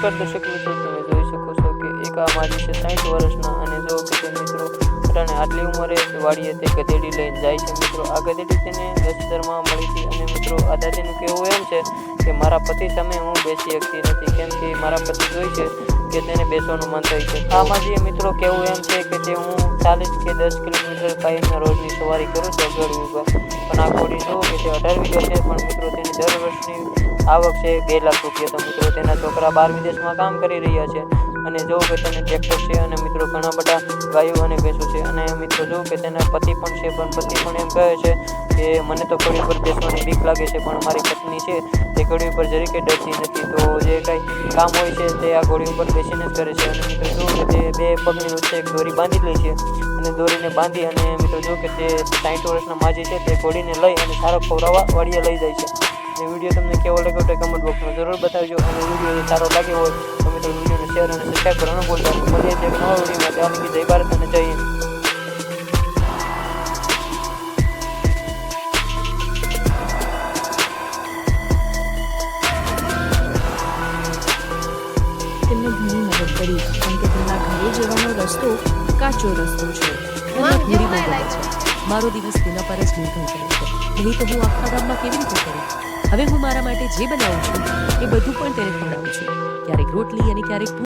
નમસ્કાર દર્શક મિત્રો, તમે જોઈ શકો છો કે એક આ માજી છે સાઠ વર્ષના અને જો કે તે મિત્રો અટાણે આટલી ઉંમરે વાડીએ તે ગધેડી લઈને જાય છે. મિત્રો, આ ગધેડી તેને દસતરમાં મળી હતી અને મિત્રો, આ દાદીનું કહેવું એમ છે કે મારા પતિ સામે હું બેસી શકતી નથી. કેમ કે મારા પતિ જોઈ છે કે તેને બેસવાનું મન થાય છે. આ માજીએ મિત્રો કહેવું એમ છે કે તે હું ચાલીસ કે દસ કિલોમીટર કાયમના રોજની સવારી કરું છું અગળ પણ આ ઘોડી જો કે તે અઢાર વીઘા છે પણ મિત્રો તેની દર વર્ષની આવક છે બે લાખ રૂપિયા. તો મિત્રો, તેના છોકરા બાર વિદેશમાં કામ કરી રહ્યા છે. અને જો કે તેને ટ્રેક્ટર છે અને મિત્રો, ઘણા બધા ગાયો અને ભેંસો છે. અને મિત્રો જોવું કે તેના પતિ પણ છે, પણ પતિ પણ એમ કહે છે કે, મને તો ઘોડી ઉપર બેસવાની બીક લાગે છે, પણ મારી પત્ની છે, તે ઘોડી ઉપર જરીકે ડરતી નથી. તો જે કાંઈ કામ હોય છે, તે આ ઘોડી ઉપર બેસીને જ કરે છે. અને મિત્રો, જો કે તે બે પગની વચ્ચે એક દોરી બાંધી લે છે. અને દોરીને બાંધી અને મિત્રો જોવું કે તે સાઠ વર્ષના માજી છે, તે ઘોડીને લઈ અને સારો ખોરાવા વાડીએ લઈ જાય છે. અને વીડિયો તમને કેવો લાગ્યો તો કમેન્ટ બોક્સમાં જરૂર બતાવજો. અને વીડિયો જો સારો લાગ્યો હોય તો મિત્રો વિડીયોને શેર અને સબસ્ક્રાઈબ કરવાનું ભૂલતા નહીં. મળીએ છીએ નવા વિડીયોમાં. ત્યાં લગી જય ભારત અને જય હિન્દ. તેમને ઘણી મદદ કરી કારણ કે તેમના ઘરે જવાનો રસ્તો કાચો રસ્તો છે. એમાં ઘોડી છે. મારો દિવસ તેના પર જ નિર્ભર કરે છે. નહીં તો હું આખા ગામમાં કેવી રીતે કરું હવે હું મારા માટે જે બનાવું છું એ બધું પણ તેને ખવડાવું છું. ક્યારેક રોટલી અને ક્યારેક